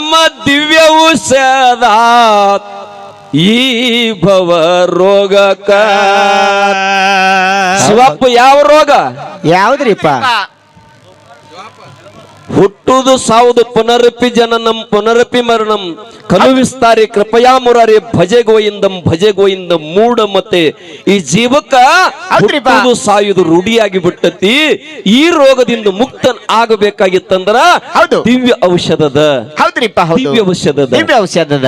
ನಾಮ ದಿವ್ಯ ಸದಾ ಈ ಭವ ರೋಗಕ ಶಿವಪ್ಪ ಯಾವ ರೋಗ? ಯಾವ್ದ್ರಿಪ್ಪ? ಹುಟ್ಟುದು ಸಾವುದು ಪುನರಪಿ ಜನನಂ ಪುನರಪಿ ಮರಣಂ. ಕಲುವಿಸ್ತಾರೆ ಕೃಪಯಾ ಮುರಾರಿ ಭಜೆ ಗೋಯಿಂದಂ ಭಜೆ ಗೋಯಿಂದ ಮೂಢ ಮತ್ತೆ ಈ ಜೀವಕ್ಕ ಹೌದ್ರಿಪ್ಪ. ಹುಟ್ಟುದು ಸಾಯುದು ರೂಢಿಯಾಗಿ ಬಿಟ್ಟತಿ. ಈ ರೋಗದಿಂದ ಮುಕ್ತ ಆಗಬೇಕಾಗಿತ್ತಂದ್ರ ಹೌದು. ದಿವ್ಯ ಔಷಧದ. ದಿವ್ಯ ಔಷಧದ. ದಿವ್ಯ ಔಷಧದ.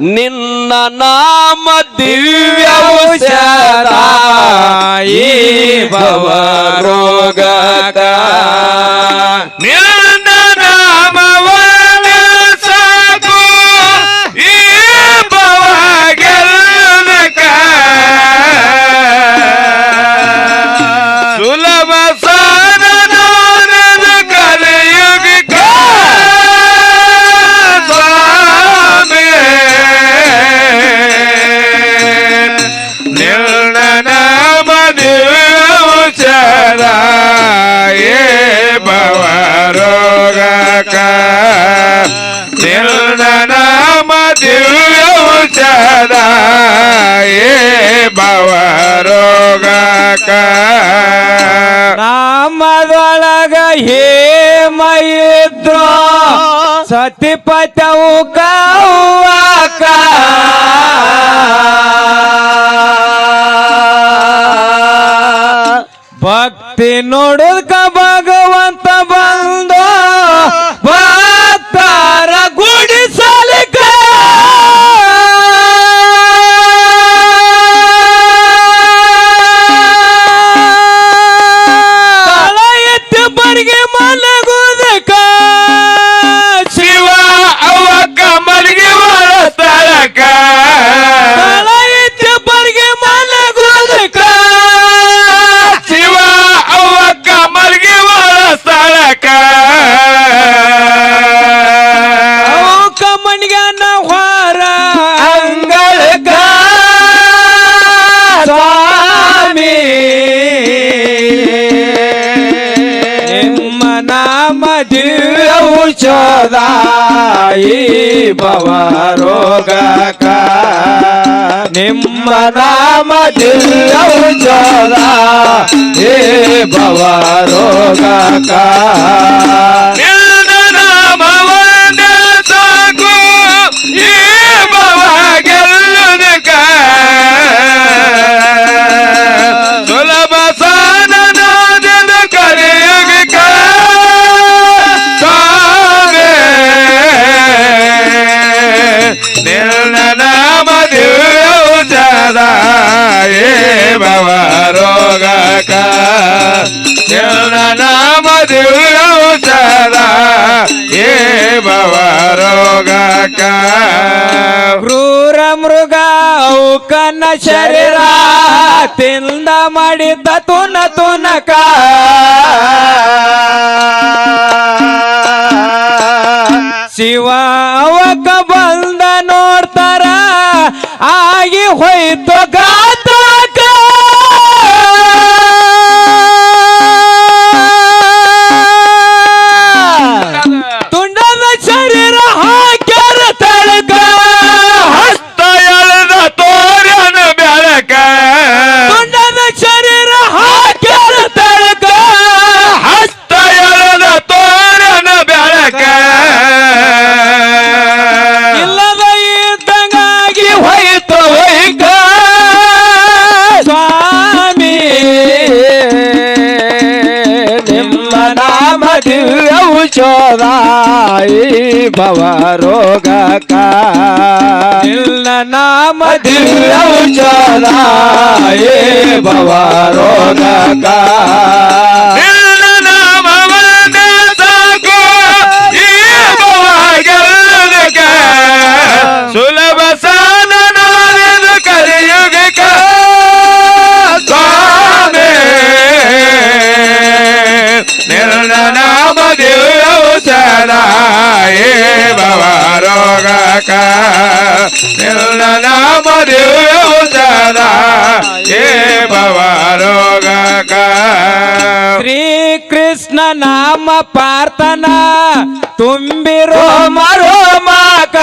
ನಿನ್ನ ನಾಮ ದಿವ್ಯ ಔಷಧ. ಈ ಭವ ರೋಗಕ ಏ ಭವ ರೋಗಕ ನಾಮದೊಳಗ ಹೇ ಇದ್ರು ಸತಿಪತವು ಕೌವಕ. ಭಕ್ತಿ ನೋಡುದ್ಕ ಈ ಭವ ರೋಗಕ ನಿಮ್ಮ ನಾಮ ದಿವ್ಯ ಔಷಧ ಈ ರೋಗಕ ಕ್ರೂರ ಮೃಗ ಕನ್ನ ಶರೀರ ತಿಂದ ಮಾಡಿದ್ದ ತುನ ತುನಕ. ಶಿವ ಅವಕ ಬಂದ ನೋಡ್ತಾರ. ಆಗಿ ಹೋಯ್ತು ಗಾತಕ ಭವ ರೋಗಕ ನಿನ್ನ ನಾಮ ದಿವ್ಯ ಔಷಧ ಈ ಏ ನಾಮ ದಿವ್ಯ ಔಷಧ ಏ ಭವ ರೋಗಕ. ಶ್ರೀ ಕೃಷ್ಣ ನಾಮ ಪಾರ್ಥನ ತುಂಬಿರೋ ಮರೋಮಕ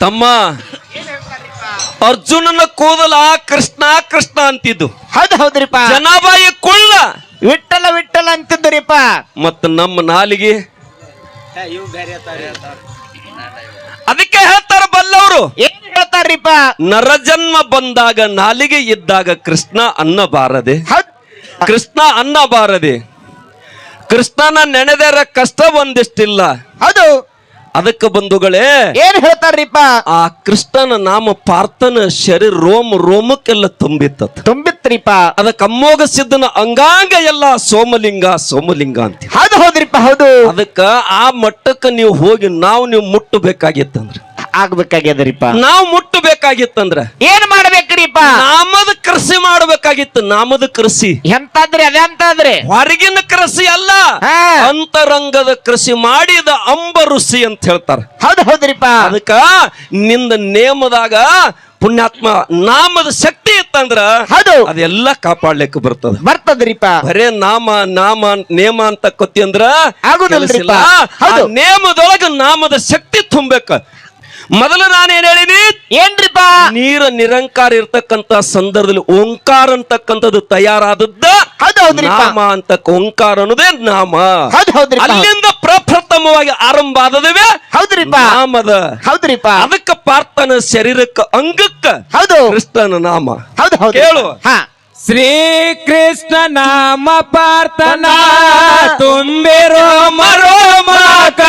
ತಮ್ಮ ಅರ್ಜುನನ ಕೂದಲ ಕೃಷ್ಣ ಕೃಷ್ಣ ಅಂತಿದ್ದು. ಹೌದು ಹೌದ್ರಿಪ್ಪ ಜನಾಬಾಯಿ ಕುಳ್ಳ. ವಿಠಲ ವಿಠಲ ಅಂತಿದ್ದರಿಪ್ಪ. ಮತ್ತ ನಮ್ಮ ನಾಲಿಗೆ ಅದಕ್ಕೆ ಹೇಳ್ತಾರ ಬಲ್ಲವರು. ಏನ್ ಹೇಳ್ತಾರ್ರಿಪ್ಪ? ನರಜನ್ಮ ಬಂದಾಗ ನಾಲಿಗೆ ಇದ್ದಾಗ ಕೃಷ್ಣ ಅನ್ನಬಾರದೆ ಬಾರದೆ. ಕೃಷ್ಣ ಅನ್ನಬಾರದೆ ಕೃಷ್ಣನ ನೆನೆದರ ಕಷ್ಟ ಒಂದಿಷ್ಟಿಲ್ಲ. ಹೌದು. ಅದಕ್ಕೆ ಬಂಧುಗಳೇ ಏನ್ ಹೇಳ್ತಾರ್ರಿಪ್ಪ? ಆ ಕೃಷ್ಣನ ನಾಮ ಪಾರ್ಥನ ಶರೀರ ರೋಮ್ ರೋಮಕ್ಕೆಲ್ಲ ತುಂಬಿತ್ತ ತುಂಬಿತ್ರಿಪ್ಪ. ಅದ ಅಮ್ಮೋಗ ಸಿದ್ಧನ ಅಂಗಾಂಗ ಎಲ್ಲ ಸೋಮಲಿಂಗ ಸೋಮಲಿಂಗ ಅಂತ. ಹೌದು ಹೌದ್ರಿಪ್ಪ ಹೌದು. ಅದಕ್ಕ ಆ ಮಟ್ಟಕ್ಕೆ ನೀವು ಹೋಗಿ ನಾವು ನೀವು ಮುಟ್ಟಬೇಕಾಗಿತ್ತಂದ್ರ. ಆಗ್ಬೇಕಾಗ್ಯದರಿಪ್ಪ. ನಾವು ಮುಟ್ಟಬೇಕಾಗಿತ್ತಂದ್ರ. ಏನ್ ಮಾಡ್ಬೇಕ್ರಿಪ್ಪ? ನಾಮದ ಕೃಷಿ ಮಾಡ್ಬೇಕಾಗಿತ್ತು ನಾಮದ ಕೃಷಿ. ಎಂತಾದ್ರಿ ಅದೆಂತಾದ್ರಿ ಹೊರಗಿನ ಕೃಷಿ ಅಲ್ಲ ಹಾ. ಅಂತರಂಗದ ಕೃಷಿ ಮಾಡಿದ ಅಂಬ ಋಷಿ ಅಂತ ಹೇಳ್ತಾರ. ಹೌದ್ ಹೌದ್ರಿಪ್ಪ. ಅದಕ್ಕ ನಿಂದ ನೇಮದಾಗ ಪುಣ್ಯಾತ್ಮ ನಾಮದ ಶಕ್ತಿ ಇತ್ತಂದ್ರ ಹೌದು. ಅದೆಲ್ಲ ಕಾಪಾಡ್ಲಿಕ್ಕೆ ಬರ್ತದ. ಬರ್ತದ್ರಿಪ್ಪ. ಬರೇ ನಾಮ ನಾಮ ನೇಮ ಅಂತ ಕೊತ್ತಿ ಅಂದ್ರ ಆಗುದಿಲ್ರಿಪ್ಪ. ಕೆಲ್ಸಿಲ್ಲ. ಹೌದು. ಆ ನೇಮದೊಳಗ ನಾಮದ ಶಕ್ತಿ ತುಂಬಬೇಕ. ಮೊದಲು ನಾನೇನ್ ಹೇಳಿನಿ ಏನ್ರಿಪ್ಪ? ನೀರ ನಿರಂಕಾರ ಇರ್ತಕ್ಕಂತ ಸಂದರ್ಭದಲ್ಲಿ ಓಂಕಾರ ಅಂತಕ್ಕಂಥದ್ದು ತಯಾರಾದದ್ದ ನಾಮ ಅಂತ ಓಂಕಾರ ಅನ್ನೋದೇ ನಾಮ. ಅಲ್ಲಿಂದ ಪ್ರಪ್ರಥಮವಾಗಿ ಆರಂಭ ಆದದವೇ. ಹೌದ್ರಿಪ್ಪ. ನಾಮದ. ಹೌದ್ರಿಪ್ಪ. ಅದಕ್ಕ ಪಾರ್ಥನ ಶರೀರಕ್ಕ ಅಂಗಕ್ಕ ಹೌದು. ಕೃಷ್ಣನ ನಾಮ. ಹೌದು ಹೌದು. ಕೇಳು. ಹಾ ಶ್ರೀ ಕೃಷ್ಣ ನಾಮ ಪಾರ್ಥನ ತುಂಬಿರೋ ಮರೋಮಕ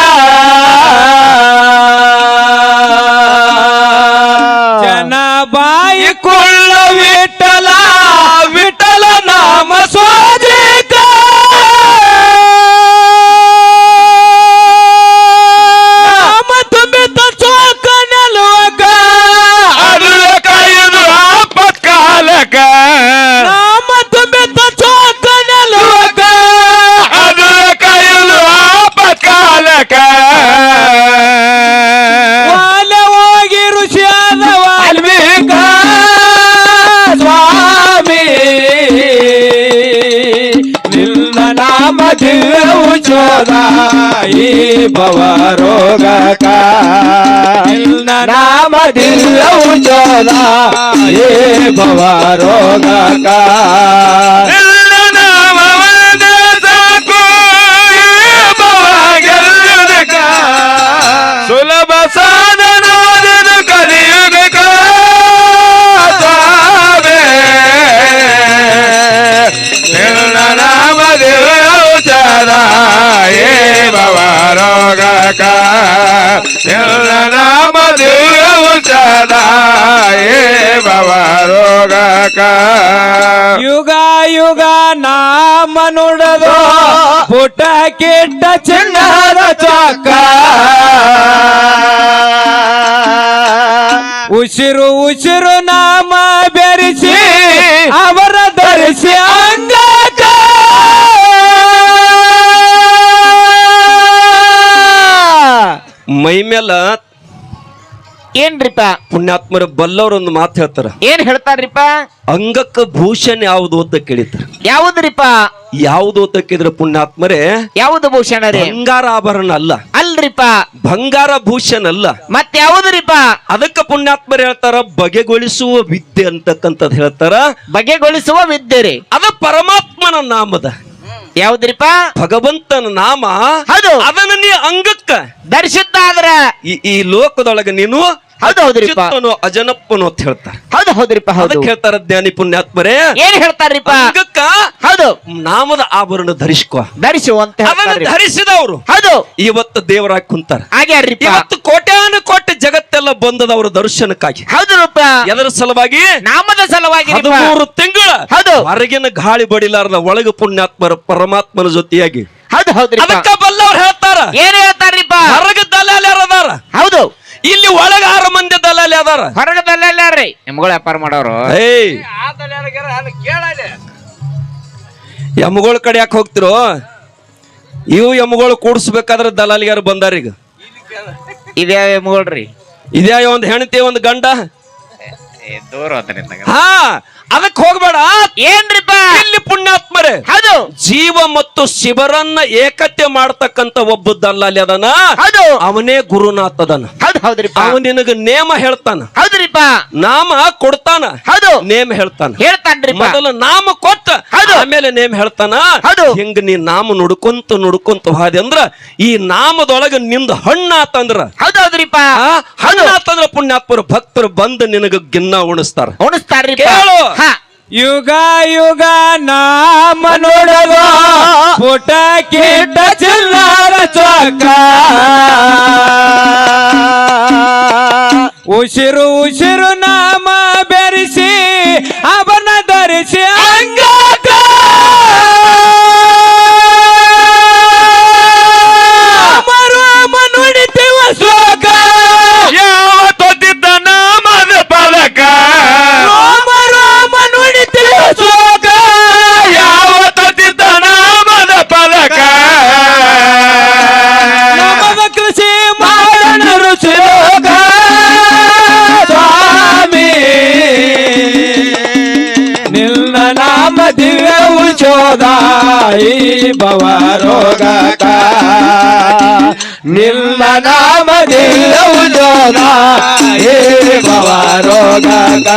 ಜನ ಬಾಯಿ ಕೊಳ್ಳ ದಿವ್ಯೋಚೋದ ಈ ಭವ ರೋಗಕ ನಿನ್ನ ನಾಮ ದಿವ್ಯೋಚೋದ ಈ ರೋಗಕ ಯುಗ ಯುಗ, ನಾಮ ನುಡದು ಪುಟ ಕೆಟ್ಟ ಚಿನ್ನದ ಚೊಕ್ಕ ಉಸಿರು ಉಸಿರು ನಾಮ ಬೆರೆಸಿ ಅವರ ಧರಿಸಿ ಅಂಗ ಮೈ ಮೇಲ ಏನ್ರಿಪ್ಪ? ಪುಣ್ಯಾತ್ಮರ ಬಲ್ಲವರೊಂದು ಮಾತು ಹೇಳ್ತಾರ. ಏನ್ ಹೇಳ್ತಾರ್ರಿಪ ಅಂಗಕ್ಕ ಭೂಷಣ ಯಾವುದು ಅಂತ ಕೇಳಿತಾರ ಯಾವ್ದ್ರಿಪ ಯಾವುದು ಅಂತ ಕೇಳಿದ್ರ ಪುಣ್ಯಾತ್ಮರೇ? ಯಾವ್ದು ಭೂಷಣ ರೀ ಬಂಗಾರ ಆಭರಣ ಅಲ್ಲ. ಅಲ್ರಿಪ ಬಂಗಾರ ಭೂಷಣ ಅಲ್ಲ. ಮತ್ತೆ ಯಾವ್ದ್ರಿಪ ಅದಕ್ಕ ಪುಣ್ಯಾತ್ಮರು ಹೇಳ್ತಾರ ಬಗೆಗೊಳಿಸುವ ವಿದ್ಯೆ ಅಂತಕ್ಕಂಥದ್ದು ಹೇಳ್ತಾರ. ಬಗೆಗೊಳಿಸುವ ವಿದ್ಯೆ ರೀ. ಅದು ಪರಮಾತ್ಮನ ನಾಮದ. ಯಾವ್ದ್ರಿಪ ಭಗವಂತನ ನಾಮ. ಅದು ಅದನ್ನ ನೀ ಅಂಗಕ್ಕ. ದರ್ಶಿತ ಈ ಈ ಲೋಕದೊಳಗೆ ನೀನು ಹೌದು ಹೌದ್ರಿಪ್ಪ ಅಚ್ಯುತನೋ ಅಜನಪ್ಪನೋ ಅಂತ ಹೇಳ್ತಾರೆ. ಹೌದು ಹೌದ್ರಿಪ್ಪ ಹೌದು. ಅದಕ್ಕೆ ಹೇಳ್ತಾರ ಜ್ಞಾನಿ ಪುಣ್ಯಾತ್ಮರೇ. ಏನ್ ಹೇಳ್ತಾರ್ರಿಪ್ಪ ಅಂಗಕ್ಕ ಹೌದು. ನಾಮದ ಆಭರಣ ಧರಿಸ್ಕೋ. ಧರಿಸು ಅಂತ ಅದನ್ನ ಹೇಳ್ತಾರ್ರಿ ಧರಿಸಿದವರು. ಹೌದು. ಇವತ್ತು ದೇವರಾಗಿ ಕುಂತಾರ. ಹಾಗೆ ಇವತ್ತು ಕೋಟ್ಯಾನು ಕೋಟಿ ಜಗತ್ತೆಲ್ಲ ಬಂದದವರು ದರ್ಶನಕ್ಕಾಗಿ. ಹೌದ್ರಪ್ಪ ಎದರ ಸಲುವಾಗಿ? ನಾಮದ ಸಲುವಾಗಿ ಮೂರು ತಿಂಗಳ ಹೌದು. ಹೊರಗಿನ ಗಾಳಿ ಬಡಿಲಾರದ ಒಳಗ ಪುಣ್ಯಾತ್ಮರ ಪರಮಾತ್ಮನ ಜೊತೆಯಾಗಿ. ಹೌದು ಹೌದ್ರಿಪ್ಪ ಬಲ್ಲವರು ಬಲ್ಲವ್ರು ಹೇಳ್ತಾರ. ಏನ್ ಹೇಳ್ತಾರ್ರಿಪ್ಪ ಹೊರಗ ದಲಾಲ್ಯಾರ ಅದಾರ? ಹೌದು. ಇಲ್ಲಿ ಒಳಗ ಆರು ಮಂದಿ ದಲ್ಲಾಲಿ ಅದಾರ. ಹೊರಗದಲ್ಲಾರ್ರಿ ನಿಮ್ಗಳು ವ್ಯಾಪಾರ ಮಾಡೋರು. ಏಯ್. ಎಮ್ಮಗಳ ಕಡೆ ಯಾಕೆ ಹೋಗ್ತಿರೋ? ಇವು ಎಮ್ಗಳು ಕೂಡಿಸ್ಬೇಕಾದ್ರೆ ದಲ್ಲಾಲಿಗಾರು ಬಂದಾರ ಈಗ? ಇದ್ಯಾವ ಎಮ್ಗಳ್ರಿ ಇದ್ಯಾ ಒಂದ್ ಹೆಣತಿ ಒಂದ್ ಗಂಡ? ದೂರ ಹಾ ಅದಕ್ಕೆ ಹೋಗ್ಬೇಡ. ಏನ್ರಿಪ್ಪ ಇಲ್ಲಿ ಪುಣ್ಯಾತ್ಮರೇ. ಹೌದು. ಜೀವ ಮತ್ತು ಶಿವರನ್ನ ಏಕತೆ ಮಾಡ್ತಕ್ಕಂತ ಒಬ್ಬ ದಲ್ಲಾಲಿ ಅದನ. ಹೌದು. ಅವನೇ ಗುರುನಾಥ್ ಅದನ ಹೌದು ಹೌದ್ರಿಪ್ಪ. ಅವ ನಿನಗ ನೇಮ ಹೇಳ್ತಾನ. ಹೌದ್ರಿಪ್ಪ. ನಾಮ ಕೊಡ್ತಾನ. ಹೌದು. ನೇಮ ಹೇಳ್ತಾನ. ಹೇಳ್ತಾನ್ರಿಪ್ಪ. ಮೊದಲು ನಾಮ ಕೊಟ್ಟ. ಆಮೇಲೆ ನೇಮ್ ಹೇಳ್ತಾನ. ಹೌದು. ಹಿಂಗ ನೀ ನಾಮ ನುಡ್ಕೊಂತ ನುಡ್ಕೊಂತ ಹಾದಿ ಅಂದ್ರ ಈ ನಾಮದೊಳಗ ನಿಂದ ಹಣ್ಣಾತಂದ್ರ. ಹೌದು ಹೌದ್ರಿಪ್ಪ. ಆ ಹಣ್ಣಾತಂದ್ರ ಪುಣ್ಯಾತ್ಮರು ಭಕ್ತರು ಬಂದು ನಿನಗ ಗಿನ್ನ ಉಣಿಸ್ತಾರ. ಹೇಳು ಕೇಳು. ಯುಗ ಯುಗ ನಾಮ ನೋಡದ ಪುಟ ಕೆಟ್ಟ ಚಿಲ್ಲಾರ ಚೊಕ್ಕ ಉಸಿರು ಉಸಿರು ನಾಮ ಬೆರೆಸಿ, ಅವನ ಧರಿಸಿ ಅಂಗಾಕ ಉಚೋದ ಈ ಭವ ರೋಗಕ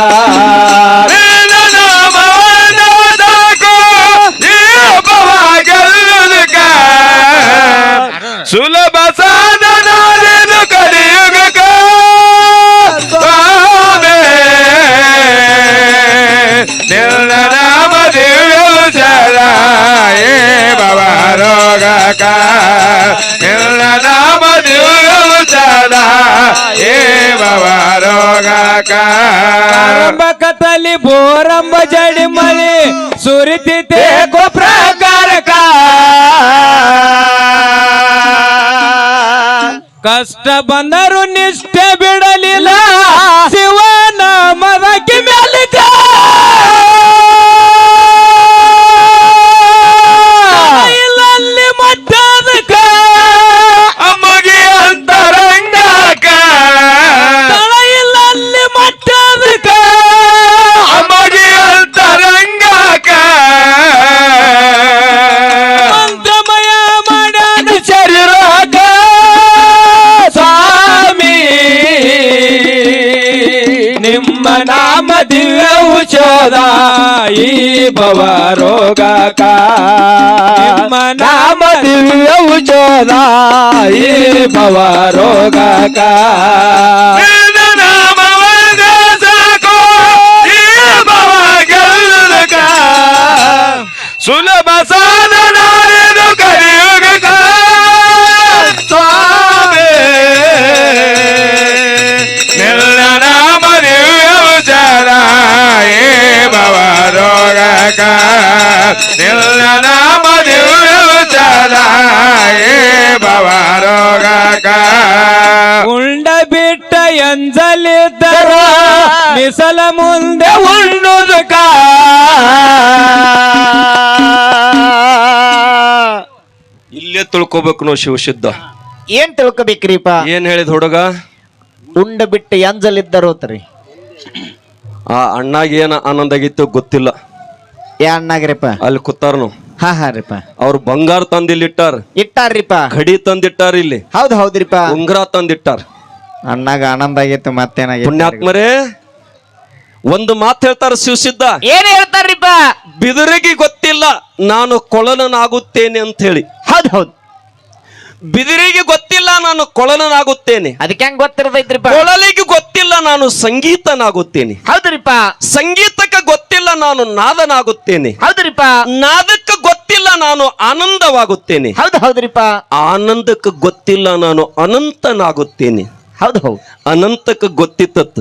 ನಿನ್ನ ನಾಮವನ್ನು ಸಾಕು, ಈ ಭವ ಗೆಲ್ಲುವುದಕ್ಕ. ಸುಲಭ ಸಾಧನಾದೇನು ದಿವ್ಯ ಏ ಭವ ರೋಗಕ ಆರಂಭ ಕತಲಿ ಬೋರಂಬ ಜಡಿ ಮಳಿ ಸುರಿತಿತೆ ಪ್ರಕಾರಕ ಕಷ್ಟ ಬಂದರು ನಿಷ್ಠೆ ಈ ಭವ ರೋಗಕ. ಸುಲಭ ಸಾಧನಾದೇನು ಉಂಡ ಬಿಟ್ಟ ಎಂಜಲಿದ್ದರ ಮಿಸಲ ಮುಂದೆ ಉಣ್ಣುದು ಇಲ್ಲೇ ತಿಳ್ಕೊಬೇಕು ನಾವು ಶಿವಸಿದ್ಧ ಏನ್ ತಿಳ್ಕೊಬೇಕ್ರಿಪ್ಪ? ಏನ್ ಹೇಳಿದ ಹುಡುಗ? ಉಂಡ ಬಿಟ್ಟ ಎಂಜಲಿದ್ದರು ತರಿ ಆ ಅಣ್ಣಾಗ ಏನ ಆನಂದ ಆಗಿತ್ತು ಗೊತ್ತಿಲ್ಲ. ಯಾ ಅಣ್ಣಾಗ್ರಿಪ್ಪ? ಅಲ್ಲಿ ಕೂತಾರ ನಾವು ಹಾ ಹಾ ರೀಪ ಅವ್ರು ಬಂಗಾರ ತಂದಿಲ್ಲಿಟ್ಟಾರ. ಇಟ್ಟಾರ್ರಿಪ ಕಡಿ ತಂದಿಟ್ಟಾರ ಇಲ್ಲಿ. ಹೌದ್ ಹೌದ್ರಿಪ ಉಂಗ್ರ ತಂದಿಟ್ಟಾರ. ಅಣ್ಣಾಗ ಆನಂದ ಆಗೈತೆ ಮತ್ತೇನಾಗೈತೆ ಪುಣ್ಯಾತ್ಮರೇ ಒಂದು ಮಾತು ಹೇಳ್ತಾರ ಶಿವಸಿದ್ಧ. ಏನ್ ಹೇಳ್ತಾರ್ರಿಪ ಬಿದಿರಿಗೆ ಗೊತ್ತಿಲ್ಲ ನಾನು ಕೊಳಲನಾಗುತ್ತೇನೆ ಅಂತ ಹೇಳಿ ಹೌದ್ ಹೌದ್. ಬಿದಿರಿಗೆ ಗೊತ್ತಿಲ್ಲ ನಾನು ಕೊಳಲನಾಗುತ್ತೇನೆ ಅದಕ್ಕೆ ಹೆಂಗ್ ಗೊತ್ತಿರ್ತೈತ್ರಿಪ್ಪ? ಕೊಳಲಿಗೆ ಗೊತ್ತಿಲ್ಲ ನಾನು ಸಂಗೀತನಾಗುತ್ತೇನೆ. ಹೌದ್ರಿಪ ಸಂಗೀತಕ್ಕೆ ಗೊತ್ತಿಲ್ಲ ನಾನು ನಾದನಾಗುತ್ತೇನೆ. ಹೌದ್ರಿಪ ನಾದಕ್ಕೆ ಗೊತ್ತಿಲ್ಲ ನಾನು ಆನಂದವಾಗುತ್ತೇನೆ. ಹೌದು ಹೌದ್ರಿಪ್ಪ. ಆನಂದಕ್ಕೆ ಗೊತ್ತಿಲ್ಲ ನಾನು ಅನಂತನಾಗುತ್ತೇನೆ. ಹೌದು ಹೌದು. ಅನಂತಕ್ಕೆ ಗೊತ್ತಿತ್ತ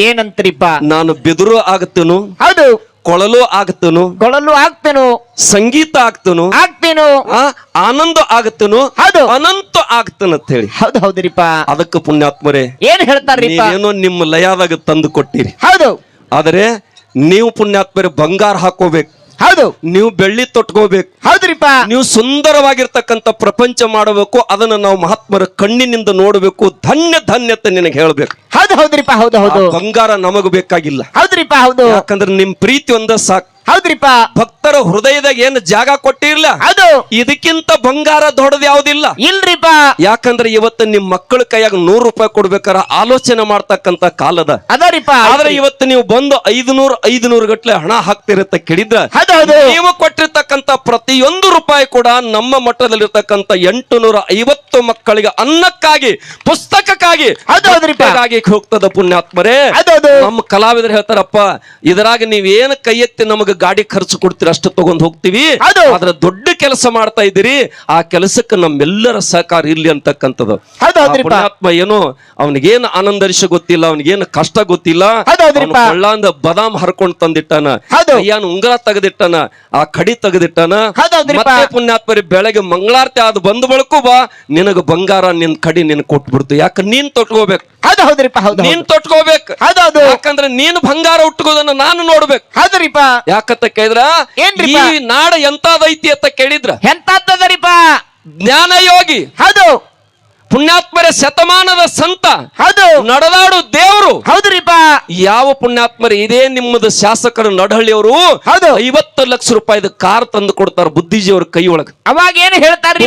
ಏನಂತ್ರಿಪ್ಪ? ನಾನು ಬಿದಿರು ಆಗುತ್ತೇನು ಹೌದು. ಕೊಳಲು ಆಗ್ತನು. ಕೊಳಲು ಆಗ್ತೇನು. ಸಂಗೀತ ಆಗ್ತನು. ಆಗ್ತೇನು. ಆ, ಆನಂದ ಆಗತ್ತನು ಹೌದು. ಅನಂತ ಆಗ್ತನಂತ ಹೇಳಿ ಹೌದು ಹೌದ್ರಿಪ್ಪ. ಅದಕ್ಕೆ ಪುಣ್ಯಾತ್ಮರೇ ಏನ್ ಹೇಳ್ತಾರೆ ಏನೋ ನಿಮ್ಮ ಲಯದಾಗ ತಂದು ಕೊಟ್ಟಿರಿ. ಹೌದು. ಆದರೆ ನೀವು ಪುಣ್ಯಾತ್ಮರೇ ಬಂಗಾರ ಹಾಕೋಬೇಕು. ಹೌದು. ನೀವು ಬೆಳ್ಳಿ ತೊಟ್ಕೋಬೇಕು. ಹೌದ್ರಿಪ್ಪ. ನೀವು ಸುಂದರವಾಗಿರ್ತಕ್ಕಂಥ ಪ್ರಪಂಚ ಮಾಡಬೇಕು ಅದನ್ನ ನಾವು ಮಹಾತ್ಮರ ಕಣ್ಣಿನಿಂದ ನೋಡಬೇಕು ಧನ್ಯ ಧನ್ಯತೆ ನಿನಗೆ ಹೇಳ್ಬೇಕು. ಹೌದು ಹೌದ್ರಿಪ್ಪ ಹೌದು ಹೌದು. ಬಂಗಾರ ನಮಗ ಬೇಕಾಗಿಲ್ಲ. ಹೌದ್ರಿಪ್ಪ ಹೌದು. ಯಾಕಂದ್ರೆ ನಿಮ್ ಪ್ರೀತಿ ಒಂದ ಸಾಕು. ಹೌದ್ರಿಪ್ಪ? ಭಕ್ತರ ಹೃದಯದಾಗ ಏನು ಜಾಗ ಕೊಟ್ಟಿರ್ಲ? ಅದು ಇದಕ್ಕಿಂತ ಬಂಗಾರ ದೊಡ್ಡದು ಯಾವ್ದಿಲ್ಲ? ಇಲ್ರಿಪ್ಪ. ಯಾಕಂದ್ರೆ ಇವತ್ತು ನಿಮ್ ಮಕ್ಕಳ ಕೈಯಾಗ ನೂರು ರೂಪಾಯಿ ಕೊಡ್ಬೇಕಾರ ಆಲೋಚನೆ ಮಾಡ್ತಕ್ಕಂತ ಕಾಲದ. ಅದರಿಪ್ಪ. ಆದ್ರೆ ಇವತ್ತು ನೀವು ಬಂದು ಐದನೂರ ಐದುನೂರು ಗಟ್ಲೆ ಹಣ ಹಾಕ್ತಿರತ್ತ ಕೇಳಿದ್ರ? ನೀವು ಕೊಟ್ಟಿರ್ತಕ್ಕಂತ ಪ್ರತಿಯೊಂದು ರೂಪಾಯಿ ಕೂಡ ನಮ್ಮ ಮಟ್ಟದಲ್ಲಿರ್ತಕ್ಕಂತ ಎಂಟು ನೂರ ಐವತ್ತು ಮಕ್ಕಳಿಗೆ ಅನ್ನಕ್ಕಾಗಿ ಪುಸ್ತಕಕ್ಕಾಗಿ ಹೋಗ್ತದ ಪುಣ್ಯಾತ್ಮರೇ. ನಮ್ಮ ಕಲಾವಿದರು ಹೇಳ್ತಾರಪ್ಪ ಇದರಾಗ ನೀವೇನು ಕೈ ಎತ್ತಿ ನಮಗೆ ಗಾಡಿ ಖರ್ಚು ಕೊಡ್ತೀರಿ ಅಷ್ಟು ತಗೊಂಡ್ ಹೋಗ್ತೀವಿ. ಆದ್ರೆ ದೊಡ್ಡ ಕೆಲಸ ಮಾಡ್ತಾ ಇದ್ದೀರಿ ಆ ಕೆಲಸಕ್ಕೆ ನಮ್ಮೆಲ್ಲರ ಸಹಕಾರ ಇರ್ಲಿ ಅಂತಕ್ಕಂಥದ್ದು. ಪುಣ್ಯಾತ್ಮ ಏನು ಅವನಿಗೇನು ಆನಂದರಿಸ ಗೊತ್ತಿಲ್ಲ ಅವನಿಗೇನು ಕಷ್ಟ ಗೊತ್ತಿಲ್ಲ ಕೊಳ್ಳಾಂದ ಬದಾಮ್ ಹರ್ಕೊಂಡ್ ತಂದಿಟ್ಟಾನ ಹೌದು. ಉಂಗರ ತೆಗೆದಿಟ್ಟನ ಆ ಕಡಿ ತೆಗೆದಿಟ್ಟಾನ. ಮತ್ತೆ ಪುಣ್ಯಾತ್ಮರಿ ಬೆಳಗ್ಗೆ ಮಂಗಳಾರತಿ ಆದ ಬಂದ ಬಳಕು ಬಾ ನಿನಗ ಬಂಗಾರ ನಿನ್ ಕಡಿ ನಿನ್ ಕೊಟ್ಬಿಡ್ತು. ಯಾಕ ನೀನ್ ತೊಟ್ಕೋಬೇಕು? ನೀನ್ ತೊಟ್ಕೋಬೇಕು. ಯಾಕಂದ್ರೆ ನೀನು ಬಂಗಾರ ಉಟ್ಕೋದನ್ನ ನಾನು ನೋಡ್ಬೇಕು. ಹೌದ್ರಿಪ್ಪ. ಯಾಕಂತ ಕೇಳಿದ್ರ? ಈ ಏನ್ರಿಪ್ಪ? ನಾಡ ಎಂತಾದೈತಿ ಅಂತ ಕೇಳಿದ್ರ? ಜ್ಞಾನ ಯೋಗಿ ಹೌದು. ಪುಣ್ಯಾತ್ಮರ ಶತಮಾನದ ಸಂತ. ಹೌದು. ನಡೆದಾಡು ದೇವರು. ಹೌದ್ರಿಪ್ಪ. ಯಾವ ಪುಣ್ಯಾತ್ಮರ ಇದೇ ನಿಮ್ಮದು ಶಾಸಕರು ನಡಹಳ್ಳಿಯವರು. ಹೌದು. ಐವತ್ತು ಲಕ್ಷ ರೂಪಾಯಿದ ಕಾರ್ ತಂದು ಕೊಡ್ತಾರ ಬುದ್ಧಿಜಿಯವ್ರ ಕೈ ಒಳಗ ಅವಾಗ ಏನ್ ಹೇಳ್ತಾರೆ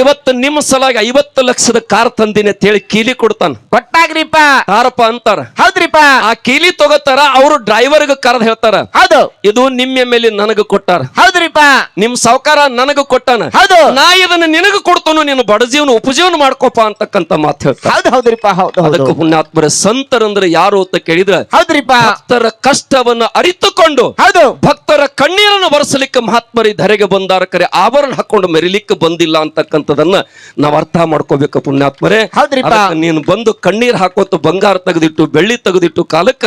ಇವತ್ತು ನಿಮ್ಮ ಸಲಾಗಿ ಐವತ್ತು ಲಕ್ಷದ ಕಾರ್ ತಂದಿನಿ ಅಂತ ಹೇಳಿ ಕೀಲಿ ಕೊಡ್ತಾನ. ಕೊಟ್ಟಾಗ್ರಿಪ್ಪ. ಕಾರಪ್ಪ ಅಂತಾರ? ಹೌದ್ರಿಪ್ಪ. ಆ ಕೀಲಿ ತಗೋತಾರ ಅವರು ಡ್ರೈವರ್ಗ ಕರೆದ್ ಹೇಳ್ತಾರ. ಹೌದು. ಇದು ನಿಮ್ಮ ಮೇಲೆ ನನಗ ಕೊಟ್ಟಾರ. ಹೌದ್ರಿಪ್ಪ. ನಿಮ್ ಸಾವುಕಾರ ನನಗ ಕೊಟ್ಟಾನ. ಹೌದು. ನಾ ಇದನ್ನ ನಿನಗ ಕೊಡ್ತಾನು ನೀನು ಬಡ ಜೀವನ ಉಪಜೀವನ ಮಾಡ್ಕೋಪ ಅಂತಕ್ಕಂತ ಮಾತು ಹೇಳ್ತಾರೆ. ಹೌದು ಹೌದ್ರಿಪ್ಪ ಹೌದು ಅದಕ್ಕೆ ಪುಣ್ಯಾತ್ಮರ ಸಂತರಂದ್ರೆ ಯಾರು ಅಂತ ಕೇಳಿದ್ರೆ ಹೌದ್ರಿಪ್ಪ. ಭಕ್ತರ ಕಷ್ಟವನ್ನು ಅರಿತುಕೊಂಡು ಹೌದು. ಭಕ್ತರ ಕಣ್ಣೀರನ್ನು ಬರೆಸಲಿಕ್ಕೆ ಮಹಾತ್ಮರಿ ಧರೆಗೆ ಬಂದಾರ ಕರೆ ಆಭರಣ ಹಾಕೊಂಡು ಮೆರಿಲಿಕ್ಕೆ ಬಂದಿಲ್ಲ ಅಂತಕ್ಕಂಥದನ್ನ ನಾವ್ ಅರ್ಥ ಮಾಡ್ಕೋಬೇಕು ಪುಣ್ಯಾತ್ಮರೇ. ಹೌದ್ರಿಪ್ಪ. ನೀನು ಬಂದು ಕಣ್ಣೀರ್ ಹಾಕೋತು ಬಂಗಾರ ತೆಗೆದಿಟ್ಟು ಬೆಳ್ಳಿ ತೆಗೆದಿಟ್ಟು ಕಾಲಕ್ಕ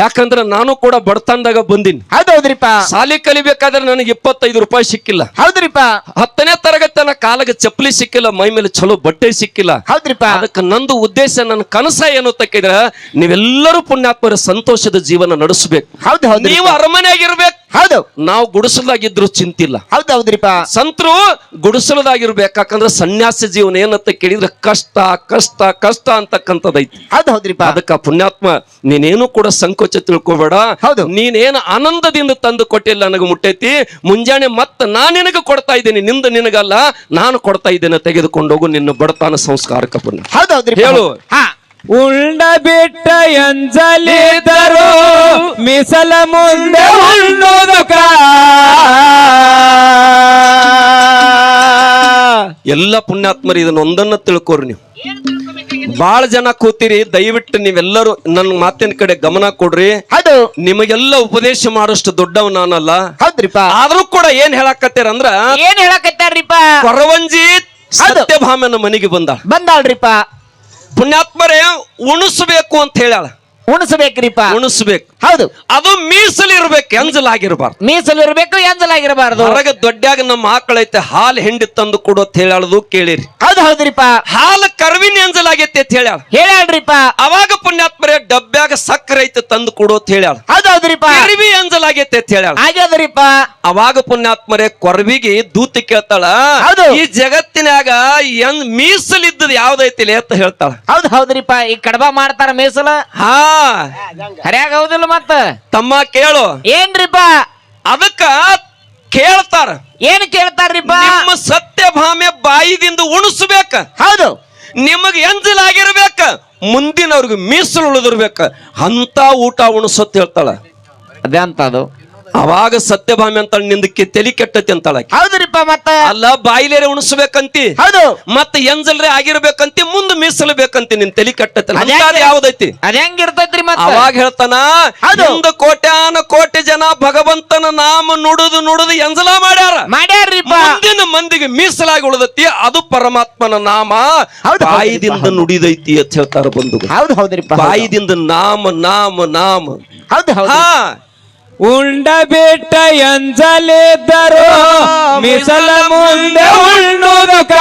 ಯಾಕಂದ್ರೆ ನಾನು ಕೂಡ ಬಡತನದಾಗ ಬಂದಿನಿ. ಹೌದು ಹೌದ್ರಿಪ್ಪ. ಸಾಲಿ ಕಲಿಬೇಕಾದ್ರೆ ನನಗೆ ಇಪ್ಪತ್ತೈದು ರೂಪಾಯಿ ಸಿಕ್ಕಿಲ್ಲ. ಹೌದ್ರಿಪ್ಪ. ಹತ್ತನೇ ತರಗತಿ ಕಾಲಕ್ಕೆ ಚಪ್ಪಲಿ ಸಿಕ್ಕಿಲ್ಲ ಮೈ ಮೇಲೆ ಚಲೋ ಬಟ್ಟೆ ಸಿಕ್ಕಿಲ್ಲ. ಹೌದ್ರಿಪ್ಪ ಅದಕ್ಕೆ ನಂದು ಉದ್ದೇಶ ನನ್ನ ಕನಸ ಏನು ತಕ್ಕಿದ್ರ ನೀವೆಲ್ಲರೂ ಪುಣ್ಯಾತ್ಮರ ಸಂತೋಷದ ಜೀವನ ನಡೆಸಬೇಕು. ಹೌದು ಹೌದು ನೀವು ಅರಮನೆಯಾಗಿರ್ಬೇಕು. ಹೌದು. ನಾವು ಗುಡಿಸಲಾಗಿದ್ರು ಚಿಂತಿಲ್ಲ. ಹೌದು ಹೌದ್ರಿಪ್ಪ ಸಂತರು ಗುಡಿಸಲದಾಗಿರ್ಬೇಕು ಯಾಕಂದ್ರೆ ಸನ್ಯಾಸ ಜೀವನ ಏನಂತ ಕೇಳಿದ್ರೆ ಕಷ್ಟ ಕಷ್ಟ ಕಷ್ಟ ಅಂತಕ್ಕಂಥದ್ದೈತಿ. ಹೌದು ಹೌದ್ರಿಪ್ಪ ಅದಕ್ಕ ಪುಣ್ಯಾತ್ಮ ನೀನೇನು ಕೂಡ ಸಂಕೋಚ ತಿಳ್ಕೊಬೇಡ. ಹೌದು. ನೀನೇನು ಆನಂದದಿಂದ ತಂದು ಕೊಟ್ಟಿಲ್ಲ ನನಗೆ ಮುಟ್ಟೈತಿ. ಮುಂಜಾನೆ ಮತ್ತೆ ನಾನು ನಿನಗೆ ಕೊಡ್ತಾ ಇದ್ದೀನಿ. ನಿಂದ ನಿನಗಲ್ಲ ನಾನು ಕೊಡ್ತಾ ಇದ್ದೇನೆ. ತೆಗೆದುಕೊಂಡೋಗು ಹೋಗು ನಿನ್ನ ಬಡತನ ಸಂಸ್ಕಾರಕ ಪುಣ್ಯ ಹೌದು ಹೌದ್ರಿಪ್ಪ ಹೇಳು. ಹಾ. ಉಂಡ ಬಿಟ್ಟ ಎಂಜಲಿದರು ಮಿಸಲ ಮುಂದೆ ಎಲ್ಲ ಪುಣ್ಯಾತ್ಮರು ಇದನ್ನ ಒಂದನ್ನ ತಿಳ್ಕೋರಿ ನೀವು. ಬಾಳ ಜನ ಕೂತಿರಿ ದಯವಿಟ್ಟು ನೀವೆಲ್ಲರೂ ನನ್ನ ಮಾತಿನ ಕಡೆ ಗಮನ ಕೊಡ್ರಿ. ಅದು ನಿಮಗೆಲ್ಲ ಉಪದೇಶ ಮಾಡೋಷ್ಟು ದೊಡ್ಡವ್ ನಾನಲ್ಲ. ಹೌದ್ರಿಪ್ಪ. ಆದ್ರೂ ಕೂಡ ಏನ್ ಹೇಳಕತ್ತೀರ ಅಂದ್ರ ಏನ್ ಹೇಳಕತ್ತಾರ್ರಿಪ್ಪ? ಕೊರವಂಜಿ. ಸತ್ಯಭಾಮನ ಮನೆಗೆ ಬಂದಾಳ. ಬಂದಾಳ್ರಿಪ್ಪ. ಪುಣ್ಯಾತ್ಮರೇ ಉಣಿಸ್ಬೇಕು ಅಂತ ಹೇಳ್ಯಾಳ. ಉಣಿಸ್ಬೇಕ್ರಿಪ್ಪ. ಉಣಿಸ್ಬೇಕು. ಹೌದು. ಅದು ಮೀಸಲಿರ್ಬೇಕು ಎಂಜಲಾಗಿರ್ಬಾರ್ದು ಮೀಸಲಿರ್ಬೇಕು ಎಂಜಲಾಗಿರಬಾರ್ದು ಹೊರಗ ದೊಡ್ಡಾಗ ನಮ್ಮ ಆಕಳೈತೆ ಹಾಲು ಹೆಂಡಿ ತಂದು ಕೊಡು ಅಂತ ಹೇಳಾಳದು ಕೇಳಿರಿ. ಹೌದು ಹೌದ್ರಿಪ್ಪ. ಹಾಲು ಕರ್ವಿನ ಎಂಜಲಾಗೈತೆ ಅಂತ ಹೇಳ್ಯಾಳ ಹೇಳ್ಯಾಳ್ರಿಪ್ಪ ಅವಾಗ ಪುಣ್ಯಾತ್ಮರೇ ಡಬ್ಬ್ಯಾಗ ಸಕ್ಕರೆ ಐತೆ ತಂದು ಕೊಡು ಅಂತ ಹೇಳ್ಯಾಳ ಹೌದು ಹೌದ್ರಿಪ್ಪ. ಕರ್ವಿ ಎಂಜಲಾಗೈತೆ ಅಂತ ಹೇಳ್ಯಾಳ ಆಗ್ಯದ್ರಿಪ್ಪ ಅವಾಗ ಪುಣ್ಯಾತ್ಮರೇ ಕೊರವಿಗೆ ದೂತಿ ಕೇಳ್ತಾಳ. ಹೌದು. ಈ ಜಗತ್ತಿನಾಗ ಏನ್ ಮೀಸಲಿದ್ದದ ಯಾವ್ದೈತಿಲ್ಲ ಅಂತ ಹೇಳ್ತಾಳ. ಹೌದು ಹೌದ್ರಿಪ್ಪ. ಈ ಕಡಬ ಮಾಡ್ತಾರ ಮೀಸಲ? ಹಾ ಹರ್ಯಾಗ ಹೌದಿಲ್ಲ ಮತ್ತ? ತಮ್ಮ ಕೇಳು. ಏನ್ರಿಪ್ಪ? ಅದಕ್ಕ ಕೇಳ್ತಾರ. ಏನ್ ಕೇಳ್ತಾರ್ರಿಪ್ಪ? ನಿಮ್ಮ ಸತ್ಯಭಾಮೆ ಬಾಯಿದಿಂದ ಉಣಿಸ್ಬೇಕ. ಹೌದು. ನಿಮಗ್ ಎಂಜಲಾಗಿರ್ಬೇಕ ಮುಂದಿನವ್ರಿಗೆ ಮೀಸಲು ಉಳಿದಿರ್ಬೇಕ ಅಂತ ಊಟ ಉಣಿಸತ್ ಹೇಳ್ತಾಳ. ಅದೇ ಅಂತ ಅದು ಅವಾಗ ಸತ್ಯಭಾಮಿ ಅಂತ ನಿಂದಕ್ಕೆ ತಲಿ ಕೆಟ್ಟತಿ ಅಂತಾಳ ಆಕಿ. ಹೌದ್ರಿಪ್ಪ ಮತ್ತ? ಅಲ್ಲ ಬಾಯಿಲೇರೆ ಉಣಿಸ್ಬೇಕಂತಿ. ಹೌದು. ಮತ್ತೆ ಎಂಜಲ್ರೆ ಆಗಿರ್ಬೇಕಂತಿ ಮುಂದೆ ಮೀಸಲು ಬೇಕಂತಿ ನಿನ್ ತಲಿ ಕೆಟ್ಟತಿ ಯಾವ್ದೈತಿ? ಅದ ಹೆಂಗಿರ್ತೈತ್ರಿ ಮತ್ತ? ಅವಾಗ ಹೇಳ್ತಾನ ಒಂದು ಕೋಟ್ಯಾನ ಕೋಟಿ ಜನ ಭಗವಂತನ ನಾಮ ನುಡುದು ನುಡುದು ಎಂಜಲ ಮಾಡ್ಯಾರ. ಮಾಡ್ಯಾರ್ರಿ ಮುಂದಿನ ಮಂದಿಗೆ ಮೀಸಲಾಗಿ ಉಳಿದತಿ ಅದು ಪರಮಾತ್ಮನ ನಾಮ. ಬಾಯಿದಿಂದ ನುಡಿದೈತಿ ಅಂತ ಹೇಳ್ತಾರ ಬಂದು ಹೌದು ಹೌದ್ರಿಪ್ಪ ಬಾಯಿದಿಂದ ನಾಮ ನಾಮ ನಾಮ. ಹೌದು ಹೌದು. ಹಾ. ಉಂಡ ಬಿಟ್ಟ ಎಂಜಲಿದ್ದರು ಮಿಸಲ ಮುಂದೆ ಉಣ್ಣುವುದಕ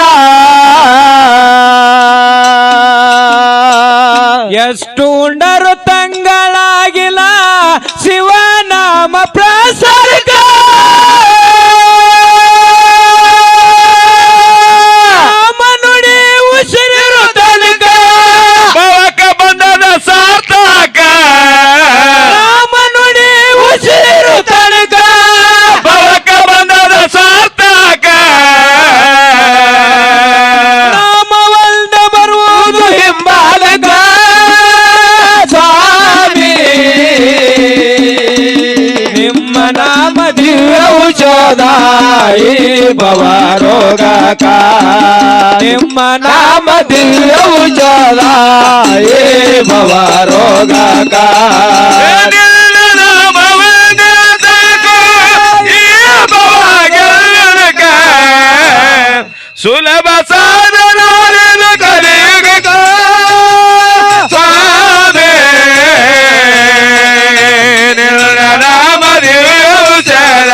ಭವ ರೋಗಕ ನಿಮ್ಮ ನಾಮ ದಿವ್ಯ ಉಜಾಲ ಏ ಭವ ರೋಗಕ ನಿನ್ನ ನಾಮವನ್ನ ಸಾಕು ಈ ಭವಗೆಲ್ಲನಕ. ಸುಲಭ ಸಾಧನ ಕಲಿಯುಗ ಸ್ವಾಮಿ ನಿನ್ನ ನಾಮ ದಿವ್ಯೌಷಧ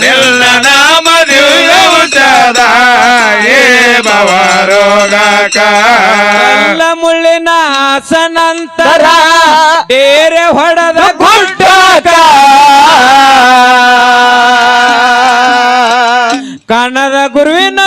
ನಿನ್ನ ನಾಮ ದಿವ್ಯೌಷಧ ಏ ಭವ ರೋಗಕ. ಎಲ್ಲ ಮುಳ್ಳಿನ ಆಸನಂತರ ಬೇರೆ ಹೊಡೆದ ಗುಡ್ಡಕ. ಕಣದ ಗುರುವಿನ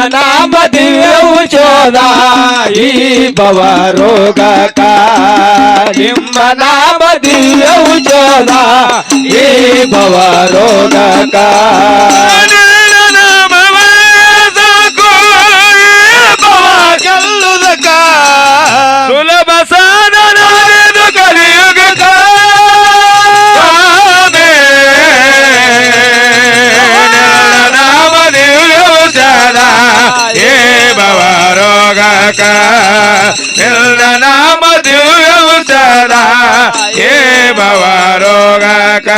ನಿಮ್ಮ ನಾಮ ದಿವ್ಯ ಉಚೋದ ಈ ಭವ ರೋಗಕ ನಿಮ್ಮ ನಾಮ ದಿವ್ಯ ಉಚೋದ ಈ ಭವ ರೋಗಕ ರೋಗಕ ನಿನ್ನ ನಾಮ ದಿವ್ಯೌಷಧ ಏ ಭವ ರೋಗಕ